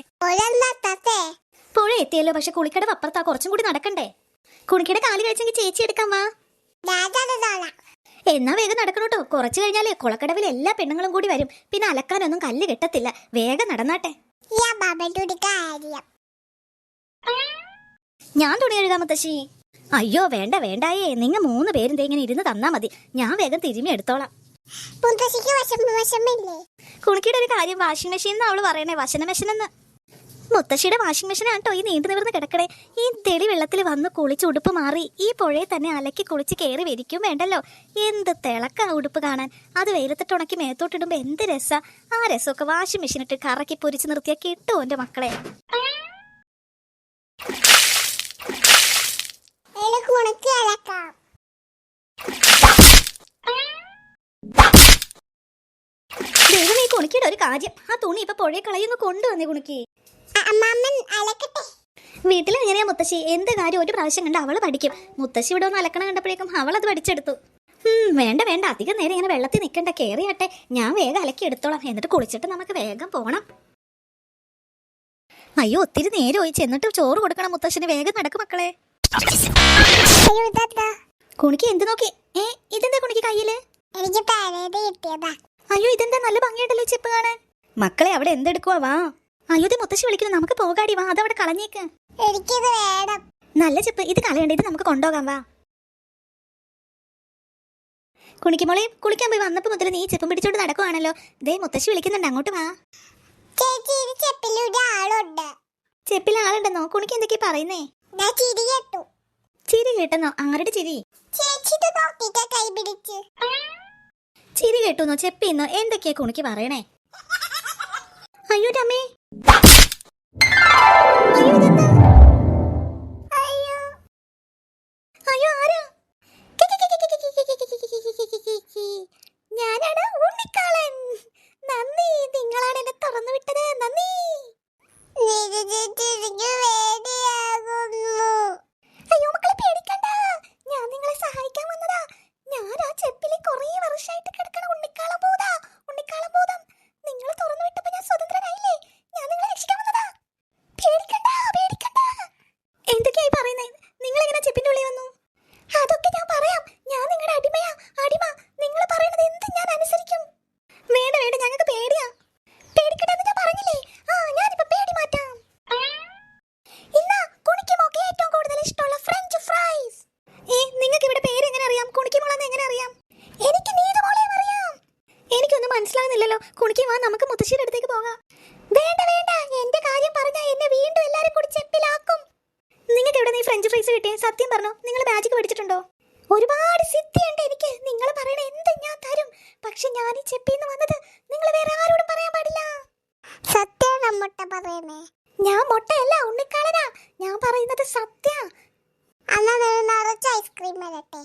ഒരെണ്ണത്തേ പുഴ എത്തിയല്ലോ പക്ഷെ കുളിക്കടവ് അപ്പുറത്താ. കുറച്ചും കൂടി നടക്കണ്ടേ? കുണിക്കയുടെ കാൽ കഴിച്ചെങ്കിൽ ചേച്ചി എടുക്കാൻ വാ. എന്നാ വേഗം നടക്കണോട്ടോ കുറച്ച് കഴിഞ്ഞാലേ കുളക്കടവിൽ എല്ലാ പെണ്ണുങ്ങളും കൂടി വരും. പിന്നെ അലക്കാനൊന്നും കല്ല് കിട്ടത്തില്ല. വേഗം നടന്നാട്ടെ. ഞാൻ തുണി എഴുതാ മുത്തശ്ശി. അയ്യോ വേണ്ട വേണ്ടായേ. നിങ്ങ മൂന്ന് പേരും ഇങ്ങനെ ഇരുന്ന് തന്നാ മതി. ഞാൻ വേഗം തിരുമ്മി എടുത്തോളാം. കുണിക്കിയുടെ ഒരു കാര്യം വാഷിംഗ് മെഷീൻ അവൾ പറയണേ? വശന മെഷീൻ എന്ന്. മുത്തശ്ശിയുടെ വാഷിംഗ് മെഷീൻ ആട്ടോ ഈ നീണ്ടു നിവർന്ന് കിടക്കണേ. ഈ തെളി വെള്ളത്തിൽ വന്ന് കുളിച്ച് ഉടുപ്പ് മാറി ഈ പുഴയെ തന്നെ അലക്കി കുളിച്ച് കയറി വരിക്കും വേണ്ടല്ലോ. എന്ത് തിളക്ക ഉടുപ്പ് കാണാൻ. അത് വെയിലത്തിട്ട് ഉണക്കി മേത്തോട്ടിടുമ്പോ എന്ത് രസാ. ആ രസമൊക്കെ വാഷിംഗ് മെഷീൻ ഇട്ട് കറക്കി പൊരിച്ചു നിർത്തിയാ കിട്ടുമോ എന്റെ മക്കളെ. കുണിക്കിയുടെ ഒരു കാര്യം. ആ തുണി ഇപ്പൊ പുഴയെ കളയുന്നു കൊണ്ടുവന്നേ കുണിക്ക്. അമ്മാമ്മൻ അലക്കട്ടെ. വീട്ടിൽ എങ്ങനെയാ മുത്തശ്ശി എന്ത് കാര്യം ഒരു പ്രാവശ്യം കണ്ട് അവൾ പഠിക്കും. മുത്തശ്ശി ഇവിടെ ഒന്ന് അലക്കണം കണ്ടപ്പോഴേക്കും അവൾ അത് പഠിച്ചെടുത്തു വേണ്ട വേണ്ട. അധികം നേരം ഇങ്ങനെ വെള്ളത്തിൽ നിൽക്കണ്ട. കേറിയട്ടെ ഞാൻ വേഗം അലക്കി എടുത്തോളാം. എന്നിട്ട് കുളിച്ചിട്ട് നമുക്ക് വേഗം പോകണം അയ്യോ ഒത്തിരി നേരമായി ചെന്നിട്ട് ചോറ് കൊടുക്കണം മുത്തശ്ശിന്. വേഗം നടക്കും മക്കളെ. കുണിക്ക് എന്ത് നോക്കി? ഏ ഇതെന്താ കുണിക്ക് കയ്യിൽ? അയ്യോ ഇതെന്താ നല്ല ഭംഗിയുണ്ടല്ലോ ചെപ്പ് കാണാൻ. മക്കളെ അവിടെ എന്തെടുക്കുവാ? വാ. അയ്യോ മുത്തശ്ശി വിളിക്കുന്നു. നമുക്ക് പോകാടി വാ അതവിടെ കളഞ്ഞേക്ക്. എനിക്കിത് വേണം. നല്ല ചെപ്പ്. ഇത് കളയണ്ട ഇത് നമുക്ക് കൊണ്ടുപോകാം വാ. കുണിക്കുമോളെ കുളിക്കാൻ പോയി വന്നപ്പോ മുതൽ നീ ചെപ്പും പിടിച്ചോണ്ട് നടക്കുവാണല്ലോ. ദേ മുത്തശ്ശി വിളിക്കുന്നുണ്ട്. അങ്ങോട്ട് വാ. ചേച്ചി ഇത് ആളുണ്ട്. ചെപ്പിൽ ആളുണ്ടെന്നോ കുണിക്ക് എന്തൊക്കെ പറയുന്നേ? ഞാൻ ചിരി കേട്ടു. ചിരി കേട്ടെന്നോ? ആരുടെ ചിരി. ചേച്ചി ഇത് നോക്കിട്ട് കൈ പിടിച്ച്. ചിരി കേട്ടുന്നോ? ചെപ്പിന്നോ? എന്തൊക്കെയാ കുണിക്ക് പറയണേ? അയ്യോ രമേ ഞാനാണ് ഉണ്ണിക്കാളൻ നന്ദി നിങ്ങളെ എനിക്കൊന്നും കുണിക്കി വാ നമുക്ക് മുത്തശ്ശിയുടെ അടുത്തേക്ക് പോകാം. വേണ്ട വേണ്ട. എന്റെ കാര്യം പറഞ്ഞാൽ എന്നെ വീണ്ടും എല്ലാരും കൂടി ചെപ്പിലാക്കും നിങ്ങൾക്ക് എവിടെ നീ ഫ്രഞ്ച് ഫ്രൈസ് കിട്ടിയ? സത്യം പറഞ്ഞോ നിങ്ങൾ മാജിക് പഠിച്ചിട്ടുണ്ടോ? ഒരുപാട് സിദ്ധിയുണ്ട് എനിക്ക്. നിങ്ങൾ പറയണ എന്ത് ഞാൻ തരും? പക്ഷെ ഞാൻ ഈ ചെപ്പിന്ന് വന്നത് നിങ്ങൾ വേറെ ആരോടും പറയാൻ പാടില്ല. സത്യം മുട്ട പറയണേ ഞാൻ മുട്ടയല്ല ഉണ്ണിക്കാളനാ. ഞാൻ പറയുന്നത് സത്യ. അന്നാ നിറച്ച ഐസ്ക്രീം വരട്ടെ